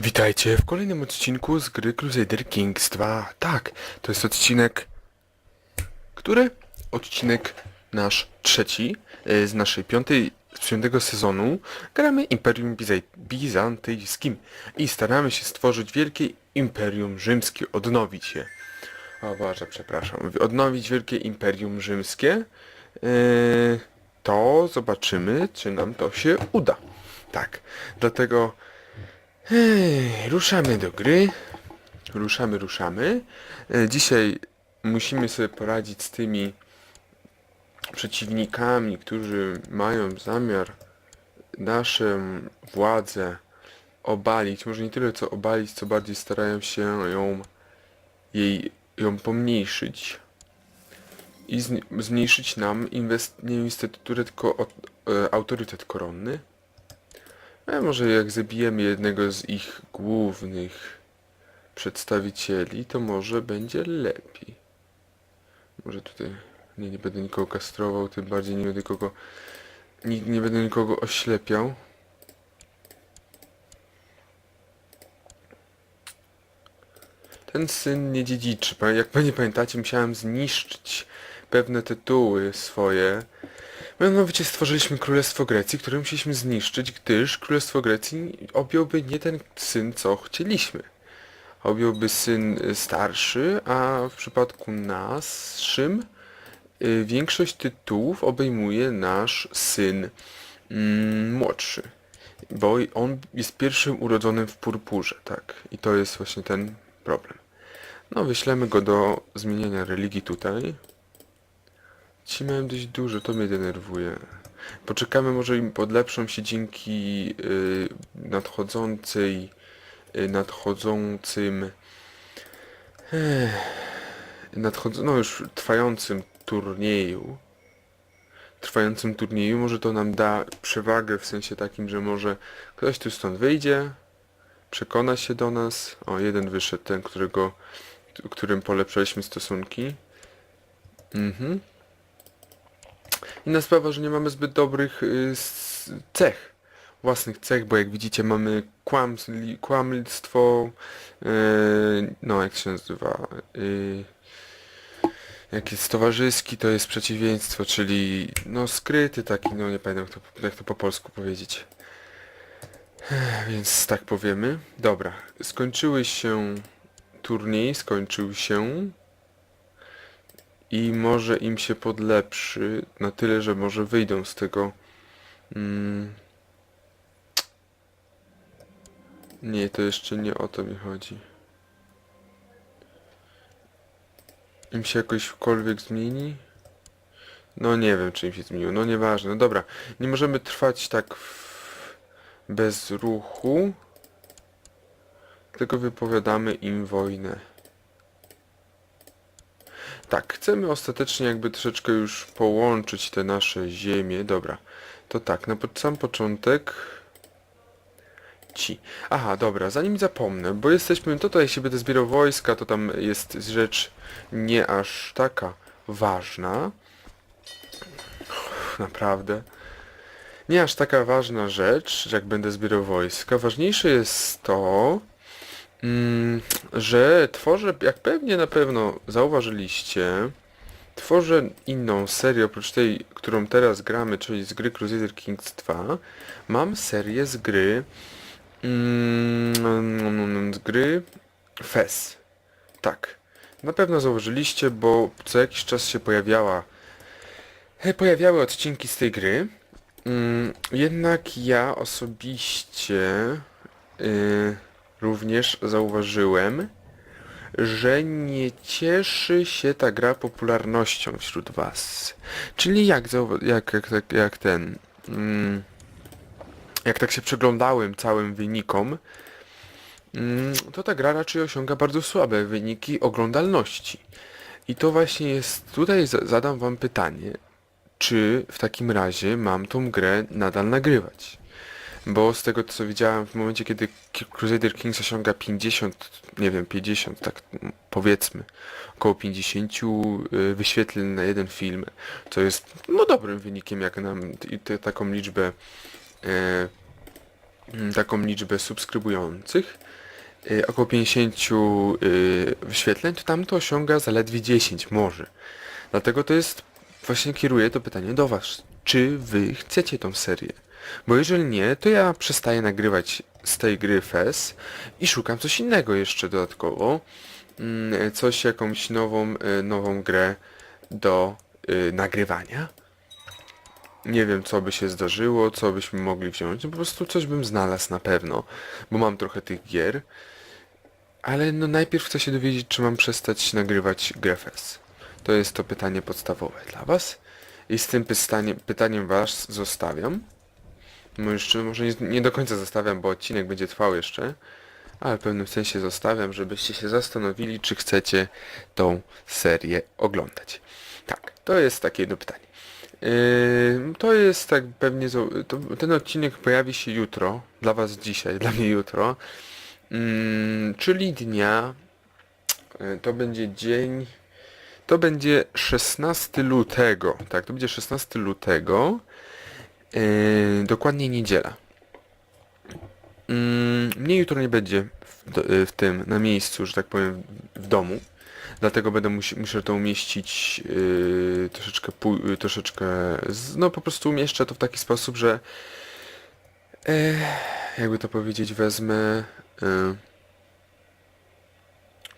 Witajcie w kolejnym odcinku z gry Crusader Kings 2. Tak, to jest odcinek... Który? Odcinek nasz trzeci e, z naszej piątej, z piątego sezonu. Gramy Imperium Bizantyjskim i staramy się stworzyć wielkie Imperium Rzymskie, odnowić je. O Boże, przepraszam. Odnowić wielkie Imperium Rzymskie. E, to zobaczymy, czy nam to się uda. Tak, dlatego... Ruszamy do gry. Ruszamy, ruszamy. E, Dzisiaj musimy sobie poradzić z tymi przeciwnikami, którzy mają zamiar naszą władzę obalić. Może nie tyle co obalić, co bardziej starają się ją, jej, ją pomniejszyć. I zmniejszyć nam inwest, nie inwestyturę, tylko e, autorytet koronny. A może jak zabijemy jednego z ich głównych przedstawicieli, to może będzie lepiej. Może tutaj... Nie, nie będę nikogo kastrował, tym bardziej nie będę nikogo... Nie, nie będę nikogo oślepiał. Ten syn nie dziedziczy. Jak pewnie pamiętacie, musiałem zniszczyć pewne tytuły swoje. Mianowicie stworzyliśmy Królestwo Grecji, które musieliśmy zniszczyć, gdyż Królestwo Grecji objąłby nie ten syn, co chcieliśmy. Objąłby syn y, starszy, a w przypadku naszym y, większość tytułów obejmuje nasz syn mm, młodszy. Bo on jest pierwszym urodzonym w purpurze, tak. I to jest właśnie ten problem. No, wyślemy go do zmieniania religii tutaj. Ci mają dość dużo, to mnie denerwuje. Poczekamy, może im podlepszą się dzięki y, nadchodzącej, y, nadchodzącym, nadchodzą, no już trwającym turnieju. Trwającym turnieju może to nam da przewagę w sensie takim, że może ktoś tu stąd wyjdzie, przekona się do nas. O, jeden wyszedł, ten, którego, którym polepszaliśmy stosunki. Mhm. Inna sprawa, że nie mamy zbyt dobrych y, cech, własnych cech, bo jak widzicie mamy kłamstw, kłamstwo, y, no jak się nazywa, y, jak jest towarzyski, to jest przeciwieństwo, czyli no skryty taki, no nie pamiętam jak to, jak to po polsku powiedzieć. Więc tak powiemy. Dobra, skończyły się turniej, skończył się i może im się podlepszy na tyle, że może wyjdą z tego. Mm. Nie, to jeszcze nie o to mi chodzi. Im się jakośkolwiek zmieni? No nie wiem, czy im się zmieniło. No nieważne. No dobra, nie możemy trwać tak w... bez ruchu. Tylko wypowiadamy im wojnę. Tak, chcemy ostatecznie jakby troszeczkę już połączyć te nasze ziemie. Dobra, to tak, na sam początek... Ci. Aha, dobra, zanim zapomnę, bo jesteśmy, tutaj się będę zbierał wojska, to tam jest rzecz nie aż taka ważna. Naprawdę. Nie aż taka ważna rzecz, jak będę zbierał wojska. Ważniejsze jest to, Mm, że tworzę, jak pewnie na pewno zauważyliście, tworzę inną serię oprócz tej, którą teraz gramy, czyli z gry Crusader Kings 2. Mam serię z gry mm, z gry FES. Tak. Na pewno zauważyliście, bo co jakiś czas się pojawiała e, pojawiały odcinki z tej gry. Mm, jednak ja osobiście y, również zauważyłem, że nie cieszy się ta gra popularnością wśród was. Czyli jak, jak, jak, jak, ten... Mm, jak tak się przyglądałem całym wynikom, mm, to ta gra raczej osiąga bardzo słabe wyniki oglądalności. I to właśnie jest... Tutaj za- zadam wam pytanie, czy w takim razie mam tą grę nadal nagrywać? Bo z tego co widziałem w momencie kiedy Ki- Crusader Kings osiąga 50, nie wiem, 50, tak powiedzmy, około 50 y, wyświetleń na jeden film, co jest no dobrym wynikiem jak nam te, taką liczbę e, mm, taką liczbę subskrybujących, y, około 50 y, wyświetleń, to tam to osiąga zaledwie 10 może. Dlatego to jest, właśnie kieruję to pytanie do was. Czy wy chcecie tą serię? Bo jeżeli nie, to ja przestaję nagrywać z tej gry FES i szukam coś innego jeszcze dodatkowo. Mm, Coś, jakąś nową, y, nową grę do y, nagrywania. Nie wiem, co by się zdarzyło, co byśmy mogli wziąć. No po prostu coś bym znalazł na pewno, bo mam trochę tych gier. Ale no najpierw chcę się dowiedzieć, czy mam przestać nagrywać grę FES. To jest to pytanie podstawowe dla was. I z tym pytanie, pytaniem was zostawiam. Jeszcze może nie, nie do końca zostawiam, bo odcinek będzie trwał jeszcze. Ale w pewnym sensie zostawiam, żebyście się zastanowili, czy chcecie tą serię oglądać. Tak, to jest takie jedno pytanie. Yy, to jest tak pewnie, to, ten odcinek pojawi się jutro, dla was dzisiaj, dla mnie jutro. Mm, czyli dnia, yy, to będzie dzień, to będzie 16 lutego, tak, to będzie 16 lutego, yy, dokładnie niedziela. Mm, mnie jutro nie będzie w, do, y, w tym, na miejscu, że tak powiem, w domu. Dlatego będę musi, muszę to umieścić yy, troszeczkę, pój- y, troszeczkę, z, no po prostu umieszczę to w taki sposób, że e, jakby to powiedzieć, wezmę, y,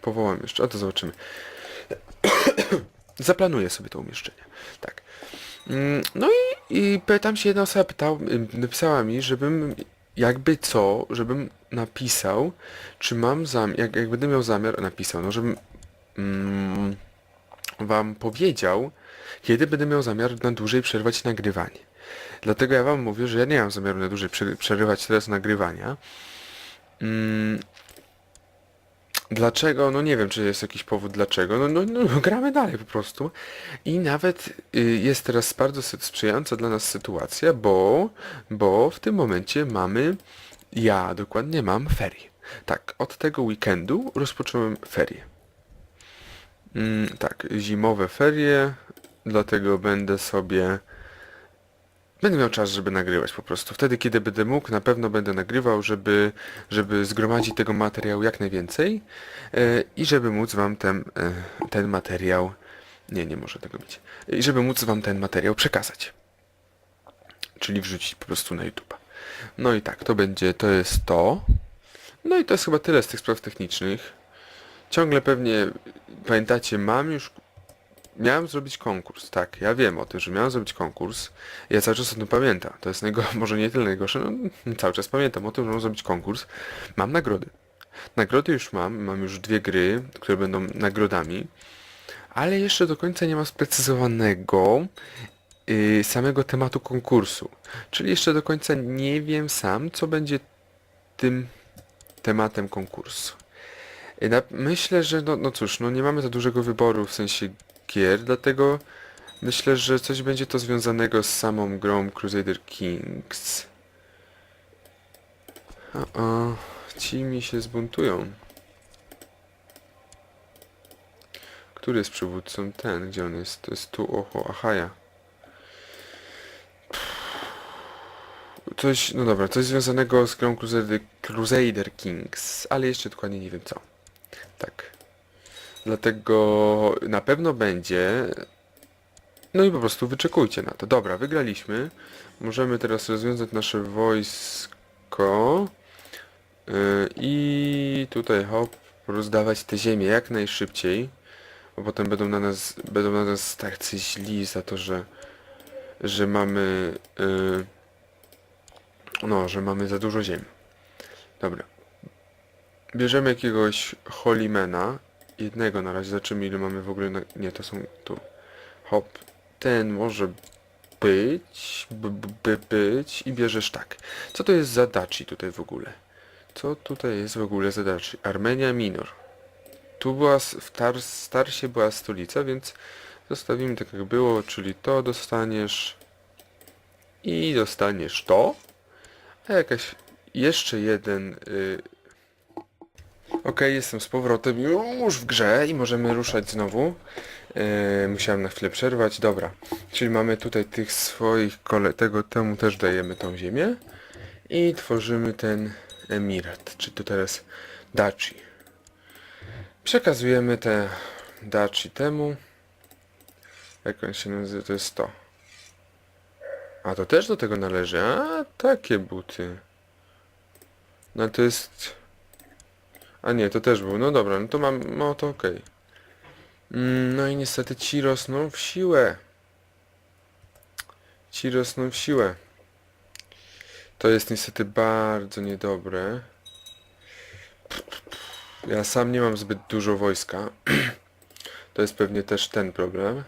powołam jeszcze, a to zobaczymy. Zaplanuję sobie to umieszczenie, tak. Mm, No i, i pytam się, jedna osoba pytał, napisała mi, żebym jakby co, żebym napisał, czy mam zamiar, jak, jak będę miał zamiar, napisał, no żebym mm, wam powiedział, kiedy będę miał zamiar na dłużej przerwać nagrywanie. Dlatego ja wam mówię, że ja nie mam zamiaru na dłużej prze- przerywać teraz nagrywania. Mm, Dlaczego? No nie wiem, czy jest jakiś powód dlaczego. No, no, no gramy dalej po prostu. I nawet y, jest teraz bardzo sprzyjająca dla nas sytuacja, bo, bo w tym momencie mamy, ja dokładnie mam ferie. Tak, od tego weekendu rozpocząłem ferie. Mm, tak, zimowe ferie, dlatego będę sobie... Będę miał czas, żeby nagrywać po prostu. Wtedy, kiedy będę mógł, na pewno będę nagrywał, żeby, żeby zgromadzić tego materiału jak najwięcej e, i żeby móc wam ten, e, ten materiał... Nie, nie może tego być. I żeby móc wam ten materiał przekazać. Czyli wrzucić po prostu na YouTube. No i tak, to będzie, to jest to. No i to jest chyba tyle z tych spraw technicznych. Ciągle pewnie, pamiętacie, mam już Miałem zrobić konkurs, tak, ja wiem o tym, że miałem zrobić konkurs. Ja cały czas o tym pamiętam. To jest najgo- może nie tyle najgorsze, no cały czas pamiętam o tym, że mam zrobić konkurs. Mam nagrody. Nagrody już mam, mam już dwie gry, które będą nagrodami, ale jeszcze do końca nie mam sprecyzowanego yy, samego tematu konkursu. Czyli jeszcze do końca nie wiem sam, co będzie tym tematem konkursu. Na, myślę, że no, no cóż, no nie mamy za dużego wyboru w sensie gier, dlatego myślę, że coś będzie to związanego z samą grą Crusader Kings. O, o ci mi się zbuntują. Który jest przywódcą? Ten, gdzie on jest? To jest tu, oho, Achaja. Coś, no dobra, coś związanego z grą Crusader, Crusader Kings, ale jeszcze dokładnie nie wiem co. Tak. Dlatego na pewno będzie. No i po prostu wyczekujcie na to. Dobra, wygraliśmy. Możemy teraz rozwiązać nasze wojsko. Yy, I tutaj hop, rozdawać te ziemię jak najszybciej. Bo potem będą na nas, będą na nas tacy źli za to, że, że mamy, yy, no, że mamy za dużo ziemi. Dobra. Bierzemy jakiegoś Holimena. Jednego na razie. Zobaczymy ile mamy w ogóle na... Nie, to są tu. Hop. Ten może być. B, b, b, być. I bierzesz tak. Co to jest za daci tutaj w ogóle? Co tutaj jest w ogóle za daci? Armenia Minor. Tu była, w Tar Starsie była stolica, więc zostawimy tak jak było, czyli to dostaniesz i dostaniesz to. A jakaś jeszcze jeden y, Okej, jestem z powrotem już w grze i możemy ruszać znowu. Yy, musiałem na chwilę przerwać. Dobra, czyli mamy tutaj tych swoich kole... tego temu też dajemy tą ziemię. I tworzymy ten emirat, czy to teraz dachi. Przekazujemy te dachi temu. Jak on się nazywa? To jest to. A to też do tego należy. A, takie buty. No to jest... A nie, to też był. No dobra, no to mam... No to okej. Mm, No i niestety ci rosną w siłę. Ci rosną w siłę. To jest niestety bardzo niedobre. Ja sam nie mam zbyt dużo wojska. To jest pewnie też ten problem.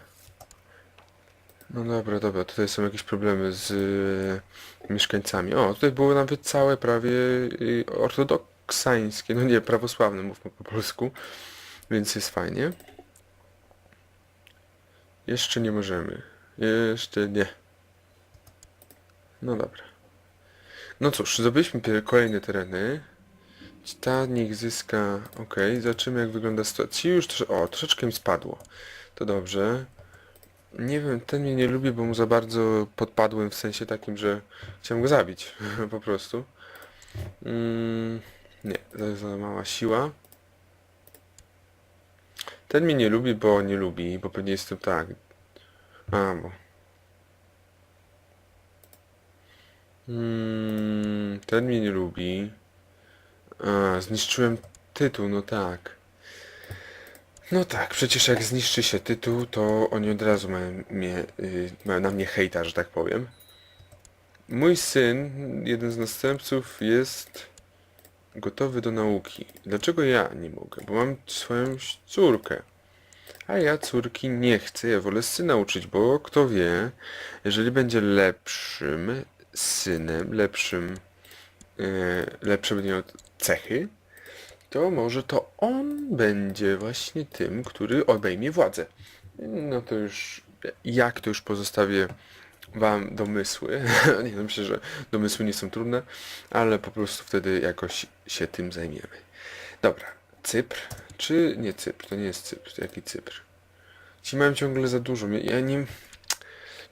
No dobra, dobra, tutaj są jakieś problemy z y, mieszkańcami. O, tutaj było nawet całe prawie y, ortodoksańskie, no nie, prawosławne mówmy po polsku, więc jest fajnie. Jeszcze nie możemy. Jeszcze nie. No dobra. No cóż, zdobyliśmy kolejne tereny. Ta niech zyska... Ok, zobaczymy jak wygląda sytuacja. Już... Trosze... O, troszeczkę mi spadło. To dobrze. Nie wiem, ten mnie nie lubi, bo mu za bardzo podpadłem w sensie takim, że chciałem go zabić. po prostu. Mm, nie, jest za mała siła. Ten mnie nie lubi, bo nie lubi, bo pewnie jestem tak. A, bo... Mm, ten mnie nie lubi. A, zniszczyłem tytuł, no tak. No tak, przecież jak zniszczy się tytuł, to oni od razu mają, mnie, y, mają na mnie hejta, że tak powiem. Mój syn, jeden z następców, jest gotowy do nauki. Dlaczego ja nie mogę? Bo mam swoją córkę. A ja córki nie chcę, ja wolę syna uczyć, bo kto wie, jeżeli będzie lepszym synem, lepszym, e, lepsze będzie miał cechy, to może to on będzie właśnie tym, który obejmie władzę. No to już, jak to już pozostawię wam domysły. nie, no myślę, że domysły nie są trudne, ale po prostu wtedy jakoś się tym zajmiemy. Dobra, Cypr, czy nie Cypr? To nie jest Cypr, jaki Cypr? Ci mają ciągle za dużo. Ja nie...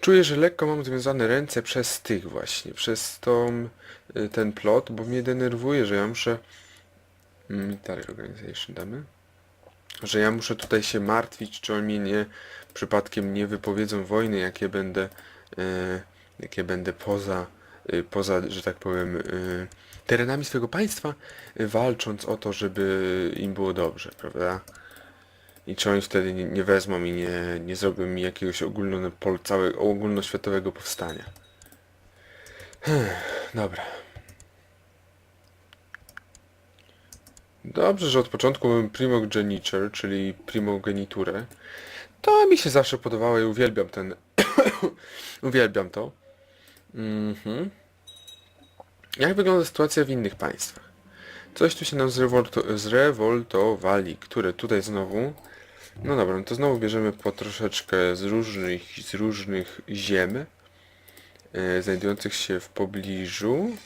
Czuję, że lekko mam związane ręce przez tych właśnie, przez tą, y, ten plot, bo mnie denerwuje, że ja muszę... Military Organization damy? Że ja muszę tutaj się martwić, czy oni nie przypadkiem nie wypowiedzą wojny, jakie będę, jakie będę poza, y, poza, że tak powiem, y, terenami swojego państwa, walcząc o to, żeby im było dobrze, prawda? I czy oni wtedy nie, nie wezmą i nie, nie zrobią mi jakiegoś ogólno, całego, ogólnoświatowego powstania. Dobra. Dobrze, że od początku mamy primogeniture, czyli primogeniturę. To mi się zawsze podobało i uwielbiam ten... uwielbiam to. Mhm. Jak wygląda sytuacja w innych państwach? Coś tu się nam zrewolto zrewoltowali, które tutaj znowu... No dobra, no to znowu bierzemy po troszeczkę z różnych, z różnych ziem e, znajdujących się w pobliżu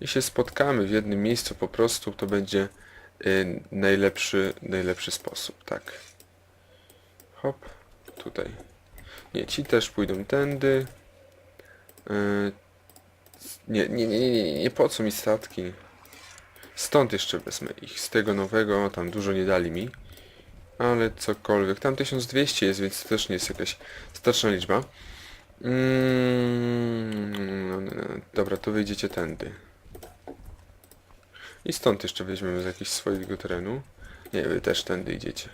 i się spotkamy w jednym miejscu po prostu, to będzie e, najlepszy, najlepszy sposób, tak. Hop, tutaj. Nie, ci też pójdą tędy. E, nie, nie, nie, nie, nie, nie po co mi statki? Stąd jeszcze wezmę ich. Z tego nowego tam dużo nie dali mi. Ale cokolwiek. Tam 1200 jest, więc to też nie jest jakaś straszna liczba. Mm, no, no, no. Dobra, to wyjdziecie tędy. I stąd jeszcze weźmiemy z jakiegoś swojego terenu. Nie, wy też tędy idziecie.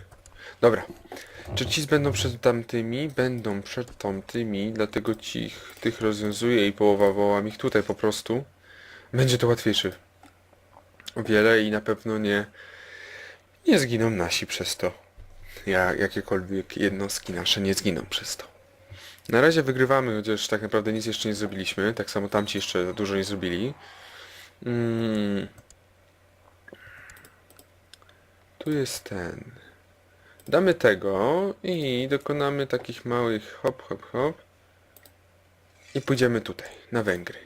Dobra. Czy ci będą przed tamtymi? Będą przed tamtymi, dlatego tych rozwiązuję i połowa wołam ich tutaj po prostu. Będzie to łatwiejsze. O wiele i na pewno nie, nie zginą nasi przez to. Ja, jakiekolwiek jednostki nasze nie zginą przez to. Na razie wygrywamy, chociaż tak naprawdę nic jeszcze nie zrobiliśmy. Tak samo tamci jeszcze dużo nie zrobili. Mm. Tu jest ten. Damy tego i dokonamy takich małych hop, hop, hop. I pójdziemy tutaj, na Węgry.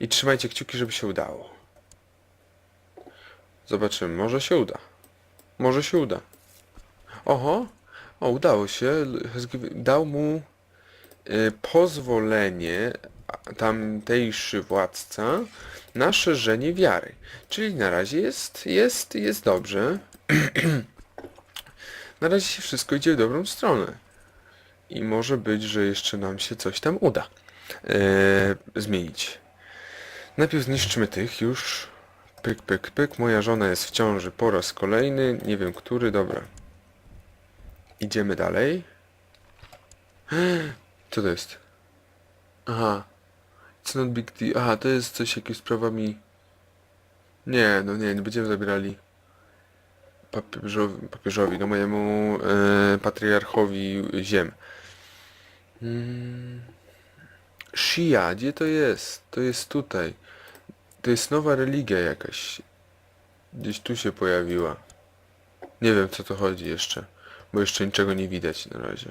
I trzymajcie kciuki, żeby się udało. Zobaczymy, może się uda. Może się uda. Oho, o udało się. Dał mu y, pozwolenie, tamtejszy władca na szerzenie wiary. Czyli na razie jest, jest, jest dobrze. na razie się wszystko idzie w dobrą stronę. I może być, że jeszcze nam się coś tam uda e, zmienić. Najpierw zniszczmy tych już. Pyk, pyk, pyk. Moja żona jest w ciąży po raz kolejny. Nie wiem który, dobra. Idziemy dalej. Co to jest? Aha. It's not big deal. Aha, to jest coś jakimiś sprawami... Nie, no nie, nie będziemy zabierali papieżowi, papieżowi no mojemu e, patriarchowi ziem. Mm. Shia, gdzie to jest? To jest tutaj. To jest nowa religia jakaś. Gdzieś tu się pojawiła. Nie wiem co to chodzi jeszcze, bo jeszcze niczego nie widać na razie.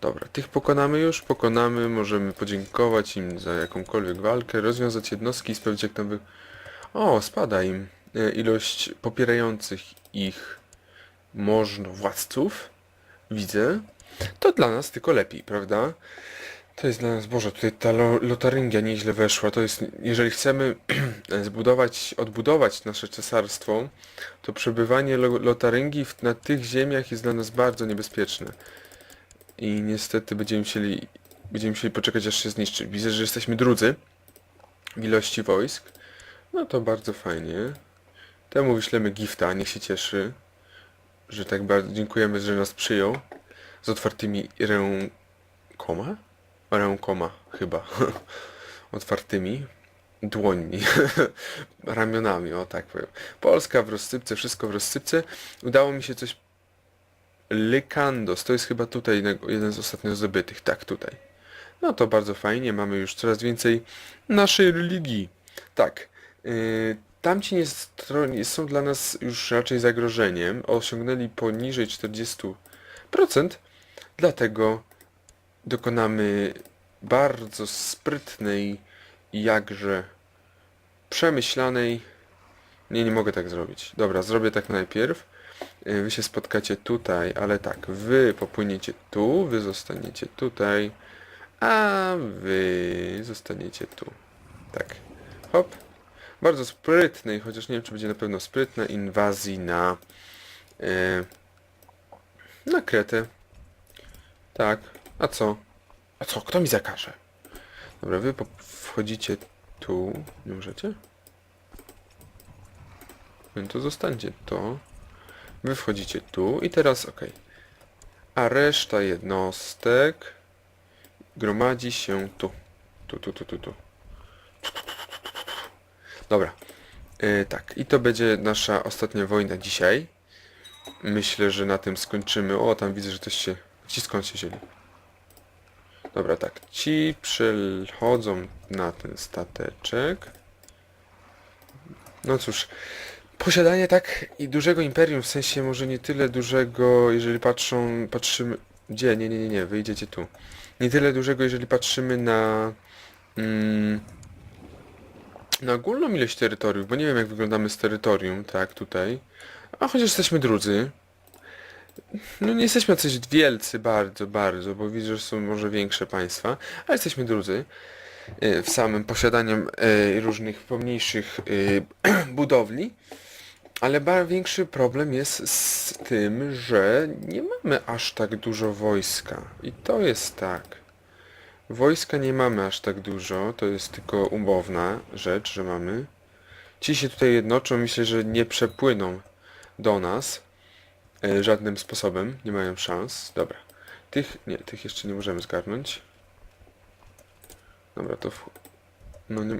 Dobra, tych pokonamy już, pokonamy, możemy podziękować im za jakąkolwiek walkę, rozwiązać jednostki i sprawdzić jak tam wy... O, spada im ilość popierających ich można władców. Widzę. To dla nas tylko lepiej, prawda? To jest dla nas, Boże, tutaj ta lo, lotaryngia nieźle weszła. To jest, jeżeli chcemy zbudować, odbudować nasze cesarstwo, to przebywanie lo, lotaryngii na tych ziemiach jest dla nas bardzo niebezpieczne. I niestety będziemy musieli, będziemy musieli poczekać aż się zniszczy. Widzę, że jesteśmy drudzy w ilości wojsk. No to bardzo fajnie. Temu wyślemy gifta, niech się cieszy, że tak bardzo dziękujemy, że nas przyjął z otwartymi rękoma? Rękoma chyba. otwartymi dłońmi, ramionami, o tak powiem. Polska w rozsypce, wszystko w rozsypce. Udało mi się coś Lykandos, to jest chyba tutaj jeden z ostatnio zdobytych, tak tutaj. No to bardzo fajnie, mamy już coraz więcej naszej religii. Tak, yy, tamci nie, są dla nas już raczej zagrożeniem, osiągnęli poniżej 40%, dlatego dokonamy bardzo sprytnej i jakże przemyślanej... Nie, nie mogę tak zrobić. Dobra, zrobię tak najpierw. Y, Wy się spotkacie tutaj, ale tak, wy popłyniecie tu, wy zostaniecie tutaj, a wy zostaniecie tu. Tak. Hop. Bardzo sprytnej, chociaż nie wiem, czy będzie na pewno sprytna inwazji na e, na Kretę. Tak. A co? A co? Kto mi zakaże? Dobra, wy wchodzicie tu. Nie możecie? No to zostańcie to. Wy wchodzicie tu i teraz ok. A reszta jednostek gromadzi się tu. Tu, tu, tu, tu, tu. Dobra. E, tak, i to będzie nasza ostatnia wojna dzisiaj. Myślę, że na tym skończymy. O, tam widzę, że też się... Ci skąd się wzięli? Dobra, tak. Ci przechodzą na ten stateczek. No cóż, posiadanie tak i dużego imperium, w sensie może nie tyle dużego, jeżeli patrzą, patrzymy... Gdzie? Nie, nie, nie, nie, wyjdziecie tu. Nie tyle dużego, jeżeli patrzymy na... Mm, na ogólną ilość terytoriów, bo nie wiem jak wyglądamy z terytorium, tak, tutaj. A chociaż jesteśmy drudzy. No nie jesteśmy coś wielcy bardzo, bardzo, bo widzę, że są może większe państwa, ale jesteśmy drudzy e, w samym posiadaniu e, różnych pomniejszych e, budowli. Ale większy problem jest z tym, że nie mamy aż tak dużo wojska. I to jest tak. Wojska nie mamy aż tak dużo, to jest tylko umowna rzecz, że mamy. Ci się tutaj jednoczą, myślę, że nie przepłyną do nas e, żadnym sposobem, nie mają szans. Dobra. Tych, nie, tych jeszcze nie możemy zgarnąć. Dobra, to... W... No nie...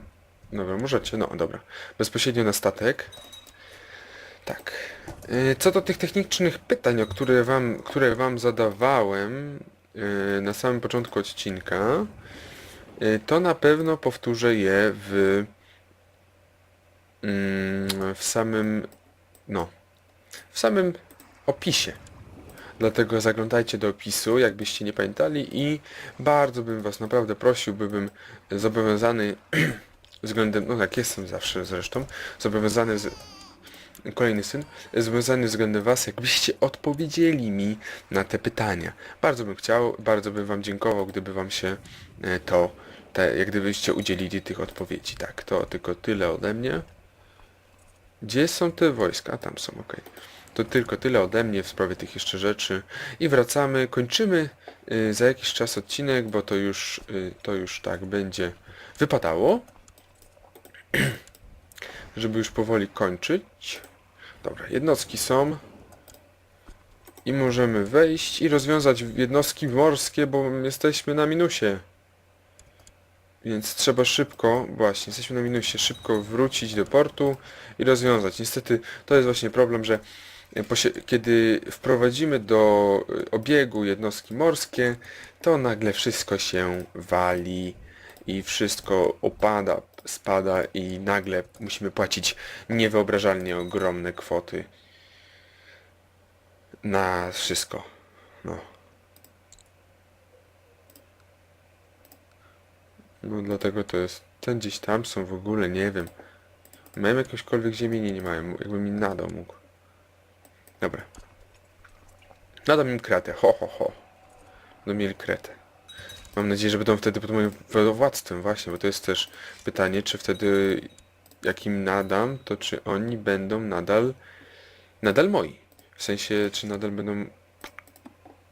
Dobra, możecie, no dobra. Bezpośrednio na statek. Tak. E, Co do tych technicznych pytań, o które wam, które wam zadawałem na samym początku odcinka, e, to na pewno powtórzę je w mm, w samym no w samym opisie. Dlatego zaglądajcie do opisu, jakbyście nie pamiętali i bardzo bym was naprawdę prosił, bym zobowiązany względem, no tak jestem zawsze zresztą, zobowiązany z, kolejny syn, związany względem Was, jakbyście odpowiedzieli mi na te pytania. Bardzo bym chciał, bardzo bym Wam dziękował, gdyby Wam się e, to te, jak gdybyście udzielili tych odpowiedzi. Tak, to tylko tyle ode mnie. Gdzie są te wojska? Tam są, okej. To tylko tyle ode mnie w sprawie tych jeszcze rzeczy. I wracamy, kończymy y, za jakiś czas odcinek, bo to już, y, to już tak będzie wypadało. Żeby już powoli kończyć. Dobra, jednostki są. I możemy wejść i rozwiązać jednostki morskie, bo jesteśmy na minusie. Więc trzeba szybko, właśnie, jesteśmy na minusie, szybko wrócić do portu i rozwiązać. Niestety to jest właśnie problem, że posie- kiedy wprowadzimy do y, obiegu jednostki morskie, to nagle wszystko się wali i wszystko opada, spada i nagle musimy płacić niewyobrażalnie ogromne kwoty na wszystko. No. No dlatego to jest. Ten gdzieś tam są w ogóle, nie wiem. Mają jakąśkolwiek ziemię? Nie, nie mają. Jakby mi nadał mógł. Dobra. Nadam im kratę. Ho, ho, ho. Będą mieli kretę. Mam nadzieję, że będą wtedy pod moim władstwem właśnie, bo to jest też pytanie, czy wtedy jak im nadam, to czy oni będą nadal nadal moi. W sensie, czy nadal będą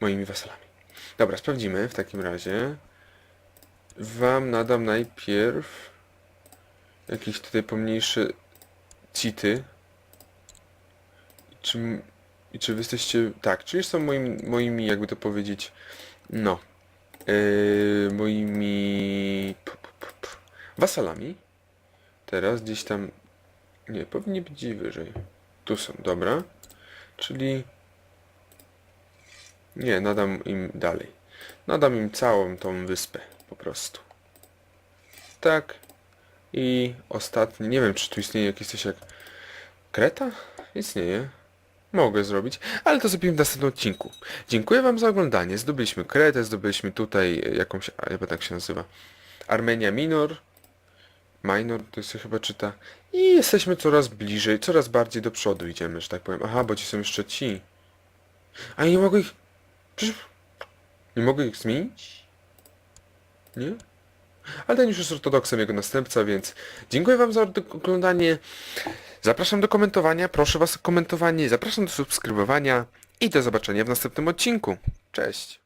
moimi wasalami. Dobra, sprawdzimy w takim razie. Wam nadam najpierw jakieś tutaj pomniejsze city. Czy, I czy wy jesteście... Tak, czy są moimi, moimi jakby to powiedzieć, no, yy, moimi p, p, p, wasalami. Teraz gdzieś tam... Nie, powinni być wyżej. Tu są, dobra. Czyli... Nie, nadam im dalej. Nadam im całą tą wyspę, po prostu. Tak. I ostatni, nie wiem czy tu istnieje jakieś coś jak Kreta? Istnieje. Mogę zrobić, ale to zrobimy w następnym odcinku. Dziękuję wam za oglądanie. Zdobyliśmy Kretę, zdobyliśmy tutaj jakąś, a pamiętam jak się nazywa. Armenia Minor. Minor, to się chyba czyta. I jesteśmy coraz bliżej, coraz bardziej do przodu idziemy, że tak powiem. Aha, bo ci są jeszcze ci. A nie mogę ich... Przecież... Nie mogę ich zmienić? Nie? Ale ten już jest ortodoksem, jego następca, więc dziękuję wam za oglądanie. Zapraszam do komentowania, proszę was o komentowanie, zapraszam do subskrybowania i do zobaczenia w następnym odcinku. Cześć!